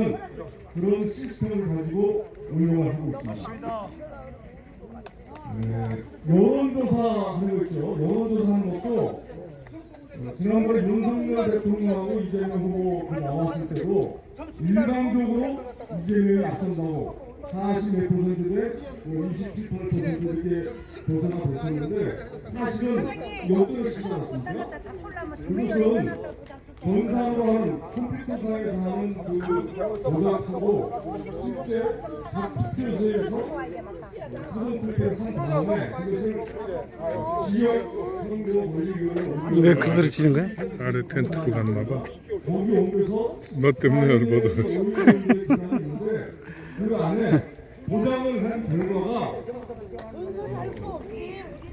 있는 그런 시스템을 가지고 운영을 하고 있습니다. 네, 여론조사 하는 거 있죠. 여론조사 하는 것도 어, 지난번에 윤석열 대통령하고 이재명 후보가 나왔을 때도 일방적으로 이재명이 앞선다고 40몇 퍼센트대 27% 이렇게 조사가 됐었는데 사실은 역전을 않았습니까? 그것은 전산으로 하는 컴퓨터상에서 하는 그 조작하고 실제 각 투표소에서 사전 투표를 한 다음에 그것을 지역 선거 권리위원회 왜 그대로 치는 거야? 아래 텐트로 갔나 봐. 거기 옮겨서 너 때문에 열받아. 그 안에 보장을 한 결과가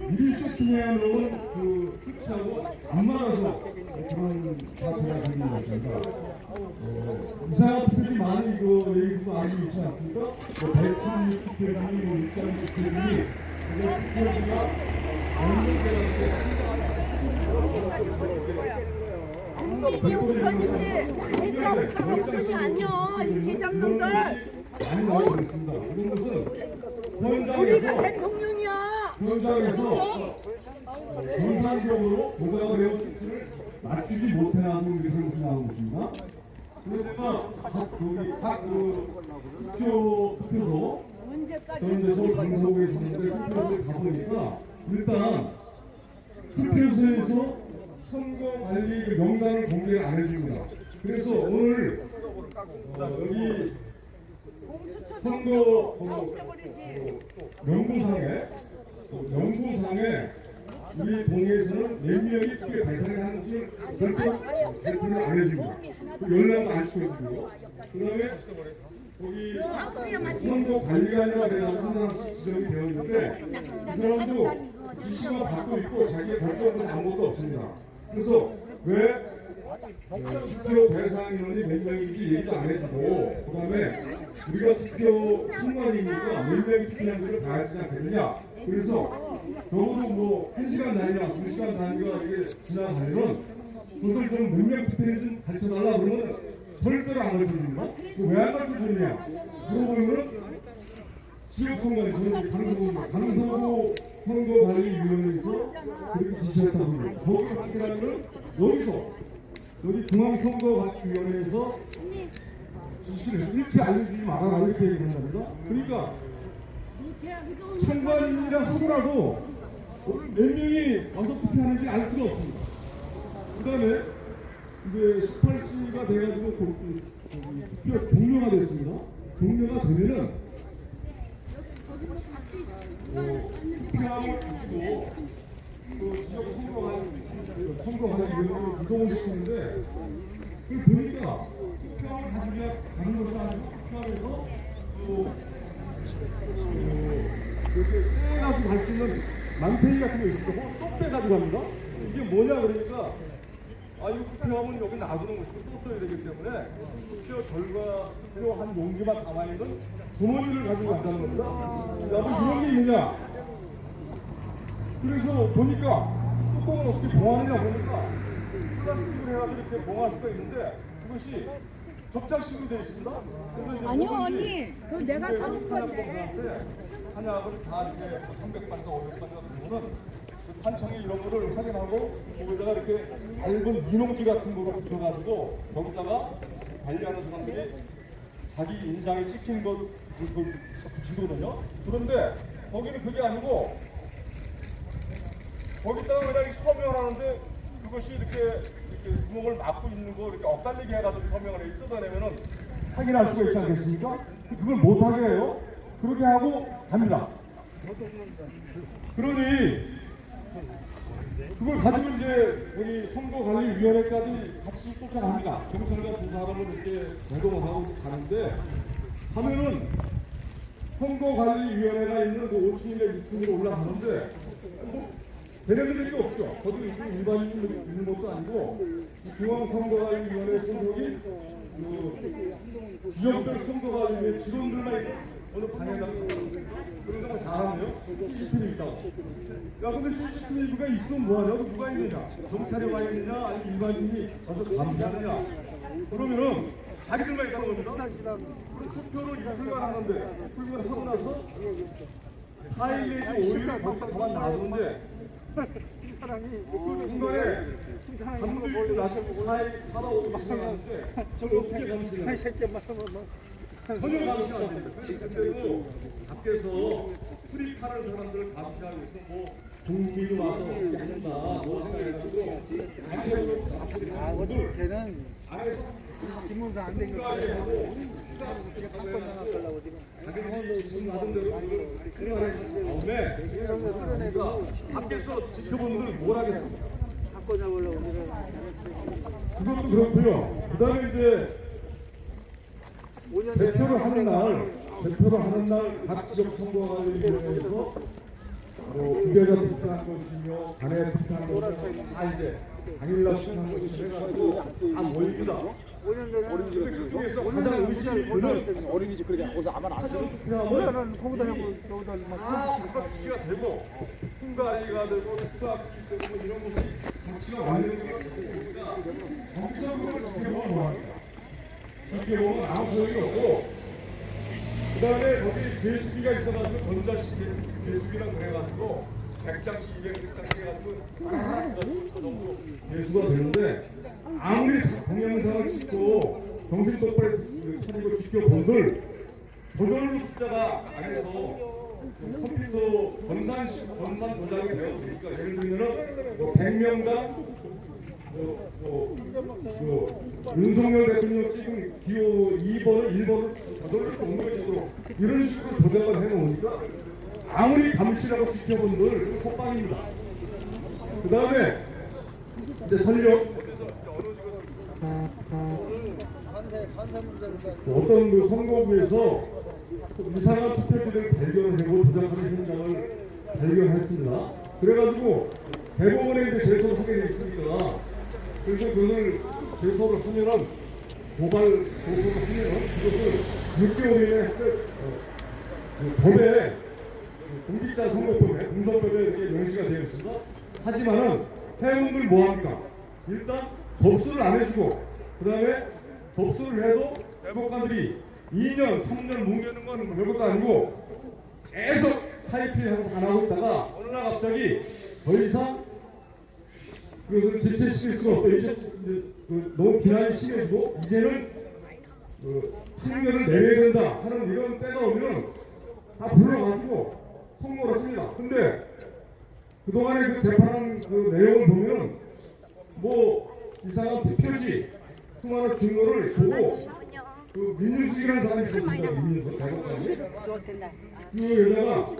미리 쇼핑해 놓은 그 수치하고 안 맞아서 그런 사태가 생긴 것입니다. 어, 이상한 투표지 많이 이거 얘기도 알고 있지 않습니까? 뭐 백신 투표지, 뭐 입장 투표지, 그게 투표지가 어느 정신이 아니야 이 대장놈들 많이 나오고 있습니다. 그런 것은 우리가 현장에서 대통령이야 현장에서 정상적으로 수치를 맞추지 나오고 있습니다. 그래서 각 각그 투표 투표소 현재서 방송국에 있는데 투표소에 가보니까 일단 투표소에서 선거 관리 그 명단을 공개를 안 해줍니다. 그래서 오늘 어, 여기 선거 어, 명부상에 어, 명부상에 우리 동에서는 몇 명이 투표에 당선하는지 별도 발표를 안 해줍니다. 그 연락도 안 시켜주고요. 그 다음에 거기 선거 관리관이라 돼가지고 한 사람씩 지정이 되었는데 이 사람도 지시만 받고 있고 자기의 결정은 아무것도 없습니다. 그래서 왜 투표 대상 인원이 몇 명인지 얘기도 안 해주고 그 다음에 우리가 투표 순간이니까 몇 명이 투표한지를 봐야 되지 않겠느냐 그래서 적어도 뭐 1시간 단위나 2시간 단위가 이게 지나가면은 그것을 좀몇명 투표를 좀 가르쳐달라 그러면 절대로 안 가르쳐줍니다 왜안 가르쳐주느냐 물어보면은 지역 선거에 저는 방송, 방송국 선거관리위원회에서 그렇게 지시했다고 합니다. 거기 확인하는 건 여기서 여기 중앙선거관리위원회에서 지시를 일체 알려주지 말아라 이렇게 얘기하는 겁니다. 그러니까 참관인이라 하더라도 오늘 몇 명이 와서 투표하는지 알 수가 없습니다. 그 다음에 이제 18시가 돼가지고 투표 종료가 됐습니다. 종료가 되면은 어, 투표함을 가지고 그 지역 선거관 그 선거관을 위원회로 이동을 시키는데 그 보니까 투표함을 가지고 가는 것이 아니고 투표함에서 또 이렇게 떼가지고 갈 수 있는 만ፔ이 같은 거 있어요. 쏙 빼가지고 갑니다. 이게 뭐냐 그러니까 아 이거 투표함은 여기 놔두는 것이 또 써야 되기 때문에 투표 결과 투표한 용지만 남아있는 주머니를 가지고 간다는 겁니다. 야, 뭐 이런 게 있느냐? 그래서 보니까 뚜껑을 어떻게 봉하느냐 보니까 플라스틱으로 해가지고 이렇게 봉할 수가 있는데 그것이 접착식으로 되어 있습니다. 아니요 언니 그거 내가 사는 건데 한약을 다 이렇게 300반가 500반가 정도는 그 판청이 이런 거를 확인하고 거기다가 이렇게 얇은 민홍지 같은 거로 붙여가지고 거기다가 관리하는 사람들이 자기 인상에 찍힌 것 붙이거든요. 그런데 거기는 그게 아니고 거기다가 그냥 이렇게 서명을 하는데 그것이 이렇게 이렇게 구멍을 막고 있는 거 이렇게 엇갈리게 해가지고 서명을 이렇게 뜯어내면은 확인할 수가 있지 않겠습니까? 그걸 못하게 해요. 그렇게 하고 갑니다. 그러니 그걸 가지고 이제 우리 선거관리위원회까지 같이 쫓아갑니다. 경찰과 두 사람을 이렇게 대동을 하고 가는데 하면은 선거관리위원회가 있는 그 5층이나 6층으로 올라가는데 뭐 배려드릴 게 없죠. 거기 일반인이 있는 것도 아니고 이 중앙선거관리위원회 소속이 그 지역별 선거관리위원회 직원들만 어느 방에다가 그런 거 잘하네요. CCTV 있다고. 야 근데 CCTV가 있으면 뭐하냐? 누가 있느냐? 경찰이 와 있느냐? 아니면 일반인이 와서 감시하느냐? 그러면은 자기들만 있다는 겁니다. 그리고 투표를 이틀간 하는데 불구를 하고 나서 4일 내지 5일을 걷다 가만 놔두는데 중간에 감독이 나서고 4일 살아 오고 막상하는데 저걸 어떻게 감시하 안 됩니다. 그리고 밖에서 출입하는 사람들을 감시하고 있어 뭐 국민이 와서 한다 뭐 생각해가지고 아, 때는 안에서 김문수 안 되니까 끝까지 하고 바꿔 나가려고 지금. 지금 하던 대로 그러는데 우리가 밖에서 지켜보는 걸뭘 하겠습니까? 바꿔 잡으려고. 그것도 그렇고요. 그 다음에 이제 5년 대표를 하는 날, 대표를 하는 날 각 지역 선거관리위원회에서 뭐 부대가 투표한 것이며 간에 투표한 것이며 다 이제 당일날 투표한 것이 해가지고 다 모입니다. 5년 전에 근데 그 중에서 가장 의식이 어린이집 그렇게 거기서 아마 안 투표하면 우리는 거기다 하고 여기다 막다 가치가 되고 hun가리가 되고 수학이 되고 이런 것이 가치가 완전히 되니까 정치적으로 지켜보면 뭐합니까? 지켜보면 아무 소용이 없고 그 다음에 거기 배수기가 있어가지고 전자식 배수기랑 그래가지고 100장씩 200장씩 해가지고 그 정도 배수가 되는데 아무리 동영상을 찍고 정신 똑바로 차리고 지켜본들 저절로 숫자가 안에서 컴퓨터 건산식 건산 조작이 되어 있으니까 예를 들면은 뭐 100명당 뭐, 뭐, 뭐, 윤석열 대통령 지금 기호 2번을 1번을 저절로 공개적으로 이런 식으로 조작을 해놓으니까 아무리 감시라고 지켜본들 폭방입니다. 그 다음에 이제 설령 어떤 그 선거구에서 이상한 투표지를 발견을 하고 조작하는 현장을 발견했습니다. 그래가지고 대법원에 이제 제소를 하게 돼 있으니까 그래서 그걸 제소를 하면은 고발 고소를 하면은 그것을 6개월 이내에 어, 그 법에 그 공직자 선거법에 공선법에 이렇게 명시가 되어 있습니다. 하지만은 회원들 뭐합니까? 일단 접수를 안 해주고 그 다음에 접수를 해도 대법관들이 2년, 3년 묵내는 건 별것도 아니고 계속 타이핑하고 안 하고 있다가 어느 날 갑자기 더 이상 그것을 지체시킬 수가 없다. 이제 그 너무 비난이 심해지고 이제는 그 판결을 내려야 된다 하는 이런 때가 오면 다 불러가지고 선고를 합니다. 근데 그동안에 그 재판한 그 내용을 보면 뭐 이상한 투표지 수많은 증거를 보고 그 민윤숙이라는 사람이 있었습니다. 민윤숙 대법관이 그 여자가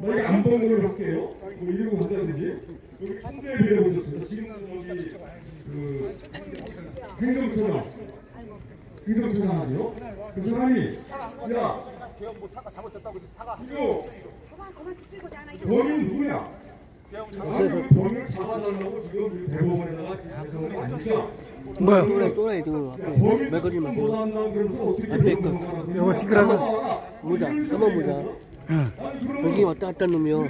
만약에 안 본 걸로 할게요. 뭐 이러고 한다든지 여기 통계에 빌려보셨습니다. 지금 여기 그 행정처장 행정처장이요. 그 사람이 야뭐 사과 잘못됐다고 해서 사과 이거 범인 누구냐? 아니 그 범인을 잡아달라고 지금 대법원에다가 대성을 아니까 뭐야? 또라이 또라이 그 앞에 범인 매거리 특검 만못 한다고 그러면서 어떻게 앞에. 건가라고 요거 찍으라고? 모자, 까만 모자. 저기 왔다 갔다 놓으면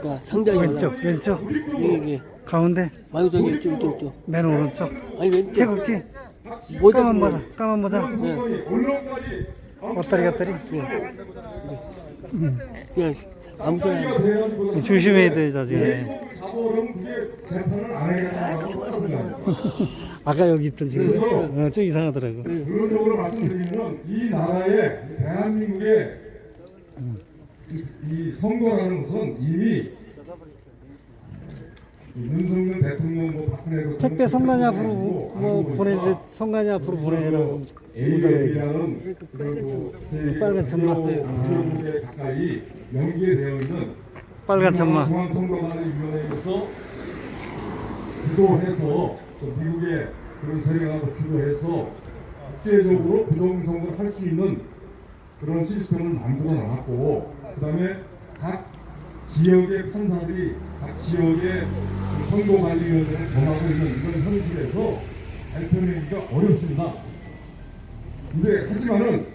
그러니까 상장이 왼쪽, 올라. 왼쪽, 이게 이게 가운데, 마유 저기 이쪽 이쪽 이쪽. 맨 오른쪽. 아니 왼쪽 태극기, 모자 까만 모자. 모자, 까만 모자. 언론까지 엎다리 갔다리. 그냥 아무 소리 안 해. 조심해야 돼, 나중에. 해야 아까 여기 있던 친구. 어, 저 이상하더라고. 결론적으로 말씀드리면 이 나라의 대한민국의 이, 이 선거라는 것은 이미 이 윤석열 대통령 뭐 박근혜 택배 선관위 앞으로 뭐 보내. 선관위 앞으로 보내라고. AI라는 그 빨간 천막. 에 가까이 연계되어 있는 빨간 천막. 중앙선거관리위원회에서 주도해서 또 미국의 그런 세력하고 주도해서 국제적으로 부정선거를 할 수 있는 그런 시스템을 만들어 놨고 그 다음에 각 지역의 판사들이 각 지역의 그 선거관리위원회를 정하고 있는 이런 현실에서 발표내기가 어렵습니다. 근데 하지만은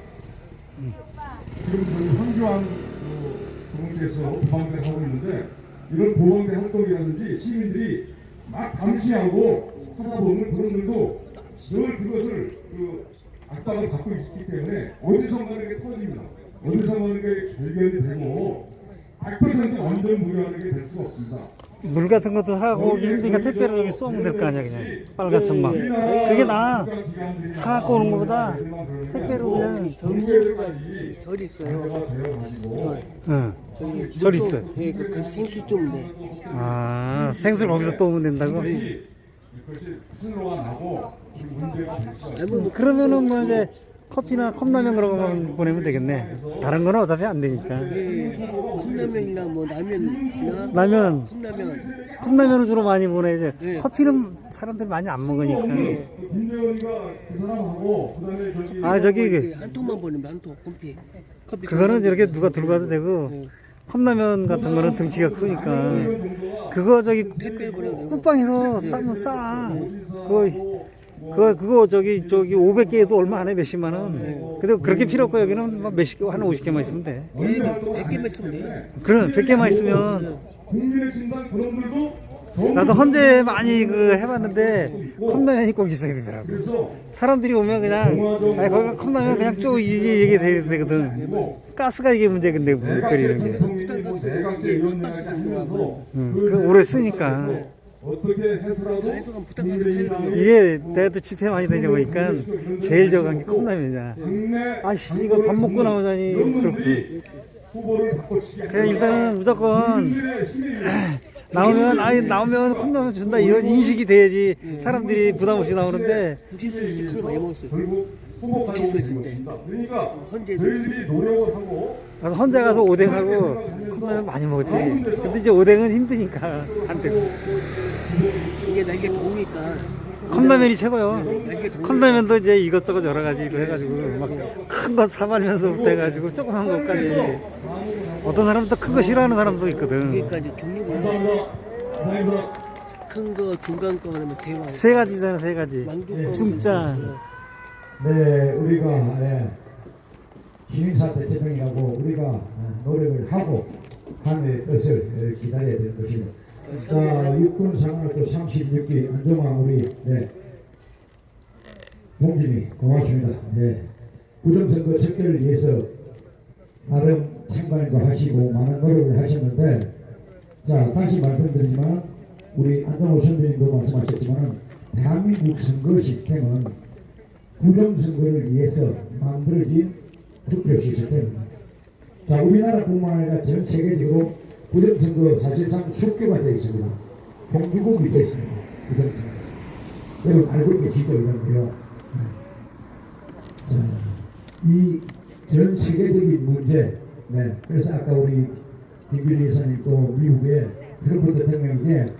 지금 저희 황교안 그 부분께서 보방대 하고 있는데 이런 보방대 활동이라든지 시민들이 막 감시하고 하다 보면 그런 일도 늘 그것을 그 압박을 받고 있기 때문에 어디선가 이게 터집니다. 어디선가 이게 발견이 되고 100% 완전 무료하는 게 될 수가 없습니다. 물 같은 것도 사고 힘드니까 택배로 여기 쏘면 될 거 아니야 그냥 빨간 천막 그게 나아 사갖고 오는 것보다 택배로 그냥 절 있어요. 응. 절 있어 예, 그, 그 생수 좀네 아 생수를 거기서 또 오면 된다고 그것이 신호가 나고 문제가 될 수가 있어요. 아니 뭐 그러면은 뭐 이제 커피나 컵라면 그런 거만 보내면 되겠네. 다른 거는 어차피 안 되니까. 예, 컵라면이나 뭐 라면이나 라면. 컵라면. 컵라면을 주로 많이 보내야지 네. 커피는 사람들이 많이 안 먹으니까. 저기 아 저기 그 한 통만 보내면 한통 커피. 커피 그거는 이렇게 누가 들고 가도 되고. 네. 컵라면 같은 거는 등치가 크니까. 그거 저기 택배 보내면 쿠팡에서 싸면 싸. 그거 그거 그거 저기 저기 500개에도 얼마 안 해 몇십만 원. 근데 그렇게 필요 없고 여기는 막 몇십 개 한 50개만 있으면 돼. 예, 100개만 있으면 돼. 그럼 100개만 있으면 나도 헌재 많이 그 해봤는데 컵라면이 꼭 있어야 되더라고. 그래서 사람들이 오면 그냥 아니 거기 컵라면 그냥 쭉 이게 이게 되거든. 가스가 이게 문제 근데 물거리는 게. 대통령이 뭐 내각제 이런 얘기 하면서 응, 그 오래 쓰니까 어떻게 해서라도 이게 내도 집회 많이 다니다 보니까 제일 저간 게 컵라면이야 아씨 이거 밥 먹고 나오자니. 그렇고 그냥 일단은 무조건 나오면 아니 나오면 컵라면 준다. 이런 인식이 돼야지 사람들이 부담 없이 나오는데. 그러니까 저희들이 노력을 하고 나도 혼자 가서 오뎅하고 컵라면 많이 먹었지. 근데 이제 오뎅은 힘드니까. 안 되고 이게 날개 더우니까. 컵라면이 최고요. 날개 더우니까. 컵라면도 이제 이것저것 여러 가지로 해가지고 막 큰 거 사발면서부터 해가지고 조그만 것까지. 어떤 사람은 또 큰 거 싫어하는 사람도 있거든. 그러니까 이제 종류가. 큰 거, 중간 거 하면 대왕. 세 가지잖아 세 가지. 왕뚜껑 중짜. 네, 우리가 예, 시민사회 대통령이라고 우리가 어, 노력을 하고 하늘의 뜻을 예, 기다려야 되는 것입니다. 자, 육군 상학교 36기 안정환 우리 네, 동진이 고맙습니다. 네, 부정선거 척결을 위해서 나름 참관도 하시고 많은 노력을 하셨는데 자, 다시 말씀드리지만 우리 안정호 선생님도 말씀하셨지만 대한민국 선거 시스템은 부정선거를 위해서 만들어진 투표 시스템입니다. 자, 우리나라뿐만 아니라 전 세계적으로 부정선거 사실상 숙주가 되어 있습니다. 공주국이 되어 있습니다. 부정선거. 여러분 알고 계시죠, 이런 거요. 자, 이전 세계적인 문제, 네. 그래서 아까 우리 김규리 여사님 또 미국에 트럼프 대통령에게